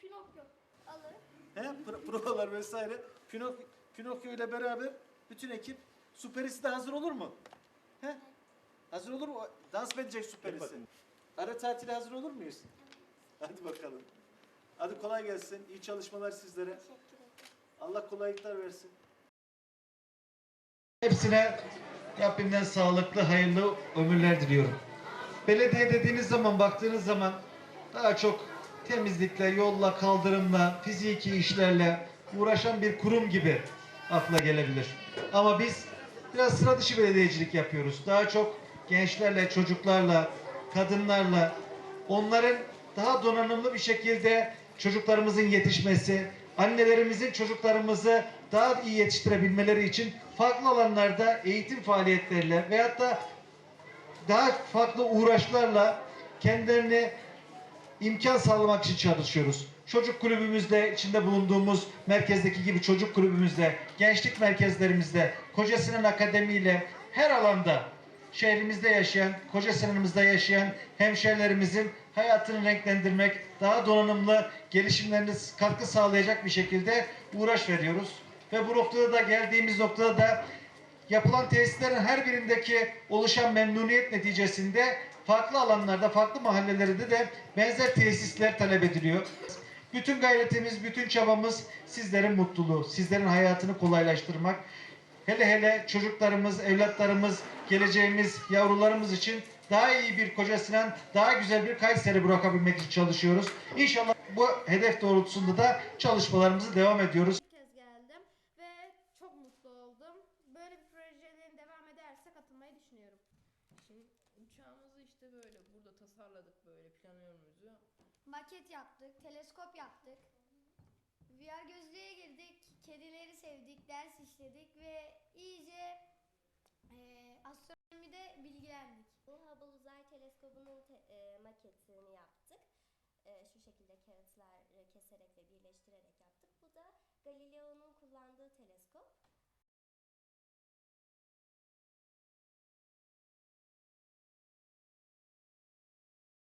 Pinokyo alır. He? Pro- provalar vesaire. Pinok Pinokyo ile beraber bütün ekip Süperisi de hazır olur mu? He? Hazır olur mu? Dans mı edecek Süperisi? Ara tatile hazır olur muyuz? Hadi bakalım. Hadi kolay gelsin. İyi çalışmalar sizlere. Teşekkür ederim. Allah kolaylıklar versin. Hepsine Rabbimden sağlıklı, hayırlı ömürler diliyorum. Belediye dediğiniz zaman, baktığınız zaman daha çok temizlikle, yolla, kaldırımla, fiziki işlerle uğraşan bir kurum gibi akla gelebilir. Ama biz biraz sıra dışı belediyecilik yapıyoruz. Daha çok gençlerle, çocuklarla, kadınlarla, onların daha donanımlı bir şekilde çocuklarımızın yetişmesi, annelerimizin çocuklarımızı daha iyi yetiştirebilmeleri için farklı alanlarda eğitim faaliyetleriyle veyahut da daha farklı uğraşlarla kendilerini imkan sağlamak için çalışıyoruz. Çocuk kulübümüzde, içinde bulunduğumuz merkezdeki gibi çocuk kulübümüzde, gençlik merkezlerimizde, Koca Sinan Akademi ile her alanda şehrimizde yaşayan, Koca Sinan'ımızda yaşayan hemşerilerimizin hayatını renklendirmek, daha donanımlı gelişimlerine katkı sağlayacak bir şekilde uğraş veriyoruz. Ve bu noktada da geldiğimiz noktada da yapılan tesislerin her birindeki oluşan memnuniyet neticesinde farklı alanlarda, farklı mahallelerde de benzer tesisler talep ediliyor. Bütün gayretimiz, bütün çabamız sizlerin mutluluğu, sizlerin hayatını kolaylaştırmak. Hele hele çocuklarımız, evlatlarımız, geleceğimiz, yavrularımız için daha iyi bir Koca Sinan, daha güzel bir Kayseri bırakabilmek için çalışıyoruz. İnşallah bu hedef doğrultusunda da çalışmalarımızı devam ediyoruz. Kez geldim ve çok mutlu oldum. Böyle bir projelerin devam ederse katılmayı düşünüyorum. Şimdi uçağımızı işte böyle burada tasarladık böyle planörümüzü. Maket yaptık, teleskop yaptık. VR gözlüğe girdik, kedileri sevdik, ders işledik ve iyice eee astronomide bilgilendik. Bu Hubble Uzay Teleskobu'nun te- e, maketini yaptık. E, şu şekilde kağıtlar keserek ve birleştirerek yaptık. Bu da Galileo'nun kullandığı teleskop.